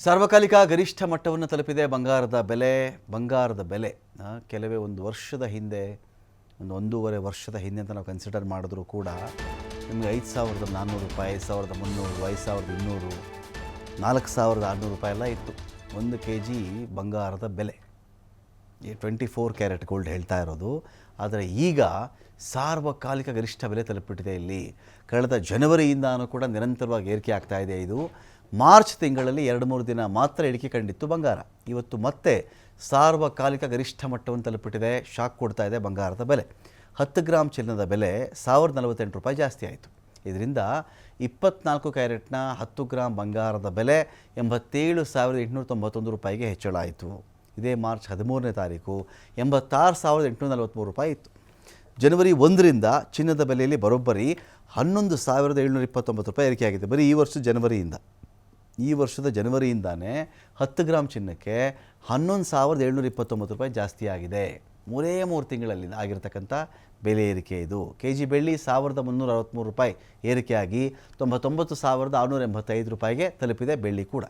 ಸಾರ್ವಕಾಲಿಕ ಗರಿಷ್ಠ ಮಟ್ಟವನ್ನು ತಲುಪಿದೆ ಬಂಗಾರದ ಬೆಲೆ ಬಂಗಾರದ ಬೆಲೆ. ಕೆಲವೇ ಒಂದು ವರ್ಷದ ಹಿಂದೆ, ಒಂದು ಒಂದೂವರೆ ವರ್ಷದ ಹಿಂದೆ ಅಂತ ನಾವು ಕನ್ಸಿಡರ್ ಮಾಡಿದ್ರೂ ಕೂಡ ನಿಮಗೆ ಐದು ಸಾವಿರದ ನಾನ್ನೂರು ರೂಪಾಯಿ, ಐದು ಸಾವಿರದ ಮುನ್ನೂರು, ಐದು ಸಾವಿರದ ಇನ್ನೂರು, ನಾಲ್ಕು ಸಾವಿರದ ಆರುನೂರು ರೂಪಾಯಿ ಎಲ್ಲ ಇತ್ತು. ಒಂದು ಕೆ ಜಿ ಬಂಗಾರದ ಬೆಲೆ. ಈ ಟ್ವೆಂಟಿ ಫೋರ್ ಕ್ಯಾರೆಟ್ ಗೋಲ್ಡ್ ಹೇಳ್ತಾ ಇರೋದು. ಆದರೆ ಈಗ ಸಾರ್ವಕಾಲಿಕ ಗರಿಷ್ಠ ಬೆಲೆ ತಲುಪಿಟ್ಟಿದೆ ಇಲ್ಲಿ. ಕಳೆದ ಜನವರಿಯಿಂದಾನೂ ಕೂಡ ನಿರಂತರವಾಗಿ ಏರಿಕೆ ಆಗ್ತಾ ಇದೆ ಇದು. ಮಾರ್ಚ್ ತಿಂಗಳಲ್ಲಿ ಎರಡು ಮೂರು ದಿನ ಮಾತ್ರ ಇಳಿಕೆ ಕಂಡಿತ್ತು ಬಂಗಾರ. ಇವತ್ತು ಮತ್ತೆ ಸಾರ್ವಕಾಲಿಕ ಗರಿಷ್ಠ ಮಟ್ಟವನ್ನು ತಲುಪಿಟ್ಟಿದೆ ಶಾಕ್ ಕೊಡ್ತಾ ಇದೆ ಬಂಗಾರದ ಬೆಲೆ. ಹತ್ತು ಗ್ರಾಮ್ ಚಿನ್ನದ ಬೆಲೆ ಸಾವಿರದ ನಲವತ್ತೆಂಟು ರೂಪಾಯಿ ಜಾಸ್ತಿ ಆಯಿತು. ಇದರಿಂದ ಇಪ್ಪತ್ನಾಲ್ಕು ಕ್ಯಾರೆಟ್ನ ಹತ್ತು ಗ್ರಾಮ್ ಬಂಗಾರದ ಬೆಲೆ ಎಂಬತ್ತೇಳು ಸಾವಿರದ ಎಂಟುನೂರ ತೊಂಬತ್ತೊಂದು ರೂಪಾಯಿಗೆ ಹೆಚ್ಚಳ ಆಯಿತು. ಇದೇ ಮಾರ್ಚ್ ಹದಿಮೂರನೇ ತಾರೀಕು ಎಂಬತ್ತಾರು ಸಾವಿರದ ಎಂಟುನೂರ ನಲವತ್ತ್ಮೂರು ರೂಪಾಯಿ ಇತ್ತು ಜನವರಿ ಒಂದರಿಂದ ಚಿನ್ನದ ಬೆಲೆಯಲ್ಲಿ ಬರೋಬ್ಬರಿ ಹನ್ನೊಂದು ಸಾವಿರದ ಏಳ್ನೂರ ಇಪ್ಪತ್ತೊಂಬತ್ತು ರೂಪಾಯಿ ಏರಿಕೆಯಾಗಿದೆ. ಬರೀ ಈ ವರ್ಷ ಜನವರಿಯಿಂದ. ಈ ವರ್ಷದ ಜನವರಿಯಿಂದಾನೇ ಹತ್ತು ಗ್ರಾಮ್ ಚಿನ್ನಕ್ಕೆ ಹನ್ನೊಂದು ಸಾವಿರದ ಏಳ್ನೂರ ಇಪ್ಪತ್ತೊಂಬತ್ತು ರೂಪಾಯಿ ಜಾಸ್ತಿ ಆಗಿದೆ. ಮೂರೇ ಮೂರು ತಿಂಗಳಲ್ಲಿ ಆಗಿರತಕ್ಕಂಥ ಬೆಲೆ ಏರಿಕೆ ಇದು. ಕೆ ಜಿ ಬೆಳ್ಳಿ ಸಾವಿರದ ಮುನ್ನೂರ ಅರವತ್ತ್ಮೂರು ರೂಪಾಯಿ ಏರಿಕೆಯಾಗಿ ತೊಂಬತ್ತೊಂಬತ್ತು ಸಾವಿರದ ಆರುನೂರ ಎಂಬತ್ತೈದು ರೂಪಾಯಿಗೆ ತಲುಪಿದೆ ಬೆಳ್ಳಿ ಕೂಡ.